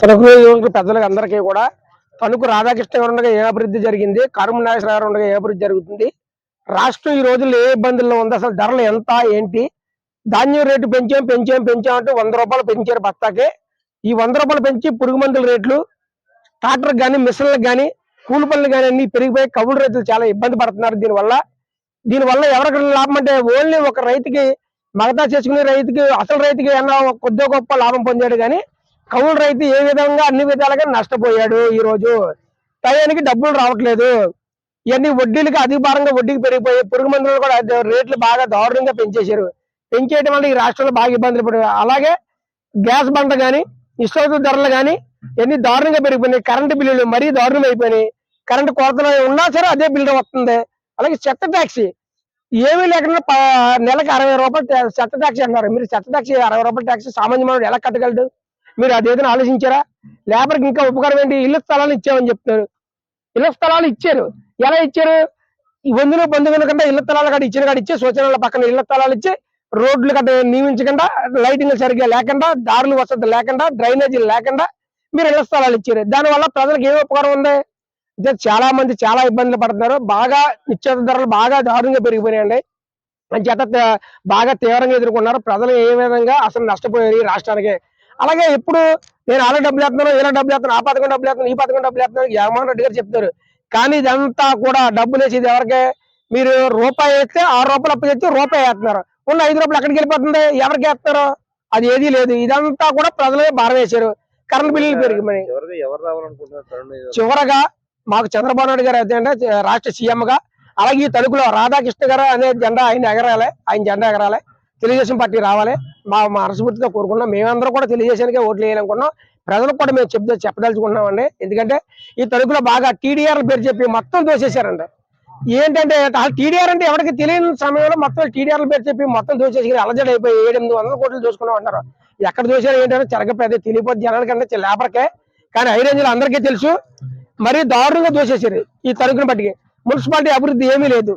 తణుకు నియోజకవర్గ పెద్దలకు అందరికీ కూడా తణుకు రాధాకృష్ణ గారు ఉండగా ఏ అభివృద్ధి జరిగింది? కరుమ నాగేశ్వర గారు ఉండగా ఏ అభివృద్ధి జరుగుతుంది? రాష్ట్రం ఈ రోజుల్లో ఏ ఇబ్బందుల్లో ఉంది? అసలు ధరలు ఎంత? ఏంటి? ధాన్యం రేటు పెంచాం పెంచాం పెంచాం వంద రూపాయలు పెంచారు బత్తాకే. ఈ వంద రూపాయలు పెంచి పురుగు మందుల రేట్లు ట్రాక్టర్ కానీ మిషన్లకు కానీ కూలి పనులు కానీ అన్ని పెరిగిపోయి కవులు రైతులు చాలా ఇబ్బంది పడుతున్నారు దీనివల్ల. దీనివల్ల ఎవరికి లాభం అంటే ఓన్లీ ఒక రైతుకి మగతా చేసుకునే రైతుకి అసలు రైతుకి ఏమన్నా కొద్దిగా గొప్ప లాభం పొందాడు కానీ కౌలు రైతు ఏ విధంగా అన్ని విధాలుగా నష్టపోయాడు ఈ రోజు టయానికి డబ్బులు రావట్లేదు. ఇవన్నీ వడ్డీలకు అధిక భారంగా వడ్డీకి పెరిగిపోయి పురుగు మందులు కూడా రేట్లు బాగా దారుణంగా పెంచేశారు. పెంచేయడం వల్ల ఈ రాష్ట్రంలో బాగా ఇబ్బందులు పడి అలాగే గ్యాస్ బండ కానీ ఇష్టం ధరలు కానీ ఇవన్నీ దారుణంగా పెరిగిపోయినాయి. కరెంటు బిల్లులు మరీ దారుణం అయిపోయినాయి. కరెంటు కోతలు ఉన్నా సరే అదే బిల్లు వస్తుంది. అలాగే చెత్త ట్యాక్సీ ఏమీ లేకుండా నెలకు అరవై రూపాయలు చెత్త ట్యాక్సీ అన్నారు మీరు చెత్త ట్యాక్సీ అరవై రూపాయల ట్యాక్సీ సామాన్య మానవుడు ఎలా కట్టగలడు? మీరు అదేదైనా ఆలోచించారా? లేబర్కి ఇంకా ఉపకారం ఏంటి? ఇళ్ళ స్థలాలు ఇచ్చామని చెప్తున్నారు. ఇళ్ళ స్థలాలు ఇచ్చారు. ఎలా ఇచ్చారు? ఈ వందులు బంధువుల కంటే ఇళ్ళ స్థలాలు కట్ట ఇచ్చిన కాడ ఇచ్చే సూచనల పక్కన ఇళ్ళ స్థలాలు ఇచ్చి రోడ్లు కట్ట నియమించకుండా లైటింగ్ సరిగ్గా లేకుండా దారులు వసతి లేకుండా డ్రైనేజీలు లేకుండా మీరు ఇళ్ళ స్థలాలు ఇచ్చారు. దానివల్ల ప్రజలకు ఏం ఉపకారం ఉంది? అంటే చాలా మంది చాలా ఇబ్బందులు పడుతున్నారు. బాగా నిత్యావసర ధరలు బాగా దారుణంగా పెరిగిపోయాయండి చేత బాగా తీవ్రంగా ఎదుర్కొన్నారు. ప్రజలు ఏ విధంగా అసలు నష్టపోయారు ఈ రాష్ట్రానికి? అలాగే ఇప్పుడు నేను అలా డబ్బులు వేస్తున్నాను ఇలా డబ్బులు వేస్తున్నాను ఆ పథకం డబ్బులు వేస్తున్నాను ఈ పథకం డబ్బులు వేస్తున్నాను జగన్మోహన్ రెడ్డి గారు చెప్తారు కానీ ఇదంతా కూడా డబ్బులు వేసేది ఎవరికి? మీరు రూపాయి వేస్తే ఆరు రూపాయలు అప్పు చేస్తే రూపాయి వేస్తున్నారు. ఉన్న ఐదు రూపాయలు ఎక్కడికి వెళ్ళిపోతుంది? ఎవరికి వేస్తారు అది ఏదీ లేదు. ఇదంతా కూడా ప్రజలే భారం వేశారు కరెంట్ బిల్లులు పెరిగిపోయి చివరిగా మాకు చంద్రబాబు నాయుడు గారు అయితే అంటే రాష్ట్ర సీఎం గా అలాగే ఈ తణుకులో రాధాకృష్ణ గారు అనే జెండా ఆయన ఎగరాలి ఆయన జెండా ఎగరాలి. తెలుగుదేశం పార్టీ రావాలి. మా మా మనస్ఫూర్తిగా కోరుకున్నాం మేమందరం కూడా తెలియజేసానికే ఓట్లు వేయాలనుకున్నాం ప్రజలకు కూడా మేము చెప్తే అండి ఎందుకంటే ఈ తణుకులో బాగా టీడీఆర్ పేరు చెప్పి మొత్తం దోసేశారండి. ఏంటంటే టీడీఆర్ అంటే ఎవరికి తెలియని సమయంలో మొత్తం టీడీఆర్ పేరు చెప్పి మొత్తం దోసేసి అలజడి అయిపోయి ఏడు ఎనిమిది వందల కోట్లు దోసుకున్నాం అంటారు ఎక్కడ దోశారు ఏంటంటే చెరగపేద తెలియపోతే జనాలకంటే లేబర్కే కానీ హై అందరికీ తెలుసు. మరీ దారుణంగా దోసేసారు ఈ తణుకుని బట్టికి మున్సిపాలిటీ అభివృద్ధి ఏమీ లేదు.